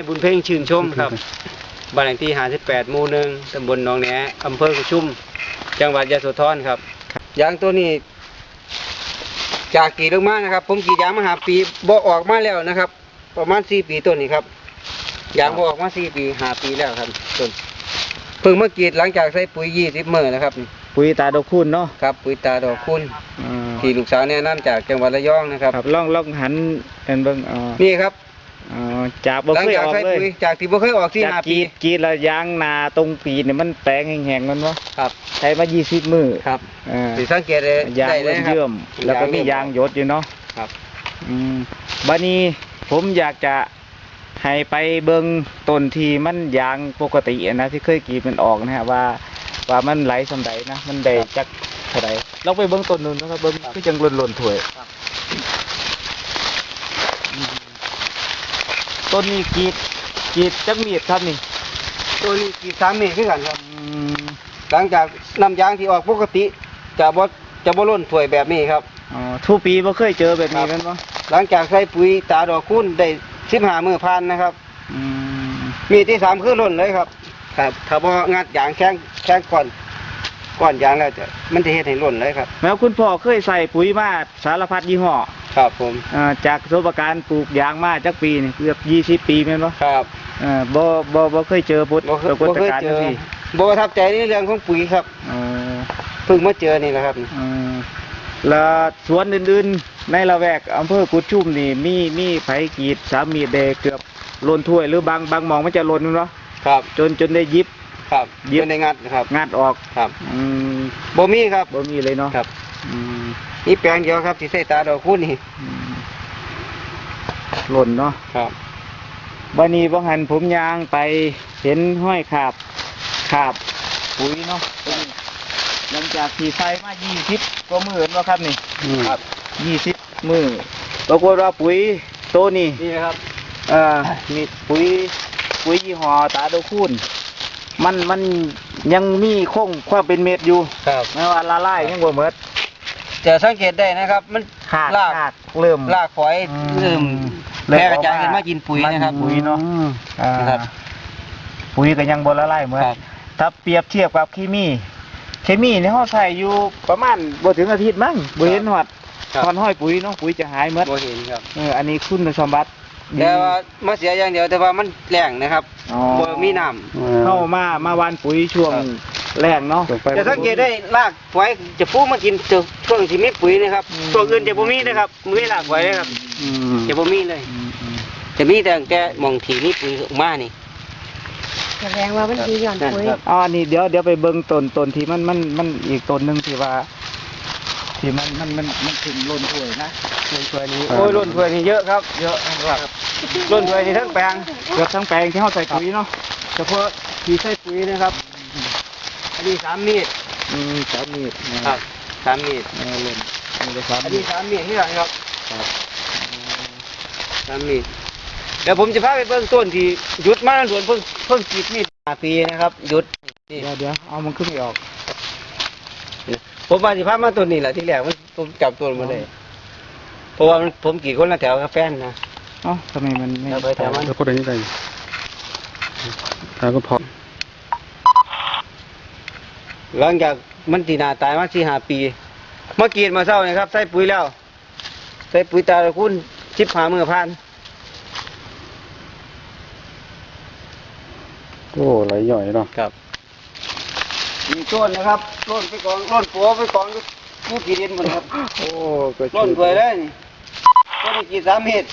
ให้บุญเพ่งชื่นชมครับบ้านเลขที่ 58 หมู่หนึ่งตำบลหนองแหนอำเภอกุชุม จังหวัดยะโสธรครับ ยางตัวนี้จากกรีดลงมานะครับ ผมกรีดยางมาหาปีบ่ออกมาแล้วนะครับ ประมาณ 4 ปีต้นนี้ครับ ยางบ่ออกมา 4 ปี5ปีแล้วครับต้นเพิ่งมากรีดหลังจากใส่ปุ๋ย 20มื้อนะครับ ปุ๋ยตาดอกคูณเนาะครับ ปุ๋ยตาดอกคุณอ่าที่ลูกสาวแนะนํจากจังหวัดระยองนะครับครับลองลองหันกันเบิ่งอ๋อนี่ครับ อ๋อจากบ่หลังเคยจากออกใส่เลยปุ๋ยจากที่บ่เคยออกที่จากห้ากปี รีดกรีดแล้วยางนาตรงปีเนี่ยมันแตงแห้งๆมันวะครับ ใช้มา20มื้อครับอ่าสิสังเกตได้ยางได้เลยครับ เยื่อมๆแล้วก็มียางหยดอยู่เนาะครับ อืมบัดนี้ผมอยากจะให้ไปเบิ่งต้นที่มันยางปกติอะนะที่เคยกรีดมันออกนะฮะว่า ว่ามันไหลสำใดนะมันได้จักเท่าใดลองไปเบิ่งต้นนู้นนะครับเบิ่งคือจังหล่นๆถ้วยอืม ต้นนี้กรีดกรีดจักมีดครับนี่ตัวนี้กี่สามเมตรคือกันครับ อืมหลังจากน้ำยางที่ออกปกติ จะบ่จะบ่ล้นถ้วยแบบนี้ครับ อ๋อทุกปีบ่เคยเจอแบบนี้แม่นบ่หลังจากใส่ปุ๋ยตาดอกคุ้นได้สิบห้ามือพันนะครับ อืมมีที่สามคือล้นเลยครับครับถ้าบ่งัดยางแข้งแข้งก่อนก่อนยางแล้วจะมันจะเฮ็ดให้ล้นเลยครับแม้วคุณพ่อเคยใส่ปุ๋ยมาสารพัดยี่ห้อ ครับผมอ่าจากประสบการณ์ปลูกยางมาจักปีนี่เกือบ20ปีแม่นบ่ครับเอ่าบ่บ่บ่เคยเจอพุทธบ่เคยปบ่รากฏเคยการณ์เจจังอซี่บ่ประทับใจในเรื่องของปุ๋ยครับอ๋อเพิ่งมาเจอนี่แหละครับอืมแล้วสวนอื่นๆ ในละแวกอำเภอกุดชุมนี่มีมีไผกรีดสามมีดเดเกือบล้นถ้วยหรือบางบางหมองมันจะล้นเนาะครับจนจนได้หยิบ ครับเย็บ เป็นในงัดครับงัดออกครับอืมบ่มีครับบ่มีเลยเนาะ ครับอืม นี่แปลงเดียวครับที่ใส่ตาดอกคุ้นนี่อืมล้นเนาะครับบันนี้บ่หันผมยางไปเห็นห้อยขาบขาบปุ๋ยเนาะหลังจากที่ใส่มา20กว่ามื้อแล้วครับนี่ครับยี่สิบมือปรากฏว่าปุ๋ยโตวนี่นี่นะครับเอ่อมีปุ๋ยปุ๋ยยี่ห้อตาโดคูนมันมันยังมีคงความเป็นเม็ดอยู่ครับแม้ว่าละลายยังบ่หมด จะสังเกตได้นะครับ มันขาดรากขาดเริ่ม รากฝอยอืเริ่มเริ่แพร่มกระจายออกมา ขึ้นมากินปุ๋ยนะครับมากินปุ๋ยเนาะอืมอ่าครับ ปุ๋ยก็ยังบ่ละลายเหมือนครับ ถ้าเปรียบเทียบกับเคมี เคมีเนี่ยเฮาใส่อยู่ประมาณบ่ถึงอาทิตย์มั้งบ่เห็นฮอดครับฮอดห้อยปุ๋ยเนาะปุ๋ยจะหายหมดบ่เห็นครับเอออันนี้คุณสมบัติดีแต่ว่ามาเสียอย่างเดียวแต่ว่ามันแรงนะครับอ๋อบ่มีน้ำ เข้ามามาวานปุ๋ยช่วงครับ แรกเนาะจะสังเกตได้รากฝอยจะปูมากินช่วงที่มีปุ๋ยนะครับอืม ตัวอื่นจะบ่มีนะครับมีรากฝอยเลยครับ อืมจะบ่มีเลย อืมอืมจะมีแต่แต่หมองที่มีปุ๋ยออกมานี่แสดงว่ามันดีหย่อนปุ๋ยครับอ๋อนี่เดี๋ยวเดี๋ยวไปเบิ่งต้นต้นที่มันมันมันอีกต้นหนึงที่ว่า ที่มันมันมันมันถึงล้นถ้วยนะล้นถ้วยนี้โอ้ยล้นถ้วยนี่เยอะครับ เยอะครับล้นถ้วยนี่ทั้งแปลง เกือบทั้งแปลงที่เฮาใส่ปุ๋ยเนาะเฉพาะที่ใส่ปุ๋ยนะครับ อันนี้สามมีดอืมสามมีดนะครับสามมีดเออล้นนี่ก็สามอันมีนี้ดสามมีดที่ไหนครับครับสามมีดเดี๋ยวผมจะพาไปเบื้องต้นที่หยุดมาสวนเพิ่งเพิ่งกรีดมีดห้าปีนะครับหยุดนี่ เดี๋ยวเดี๋ยวเอามันขึ้นไม่ออกผมว่าสิพามาต้นนี้แหละที่แรกมันผมจับต้นมาเลยเพราะว่ามันผมกรีดคนละแถวกับแฟนนะ เอ้าทำไมมันไม่เอาไปแต่มัน แล้วก็ได้ยังไงแล้วก็พอ หลังจากมันตีหนาตายมาสี่ห้าปี เมื่อกรีดมาเศร้านี่ครับ ใส่ปุ๋ยแล้ว ใส่ปุ๋ยตาตะคุณชิบหามือพันโอ้ไหลย่อยเนาะครับ มีต้นนะครับต้นไปกองต้นปัวไปกองอยู่ผู้กี่ดินหมดครับโอ้ก็ต้นสวยเลยนี่ต้นนี้กี่สามเมตร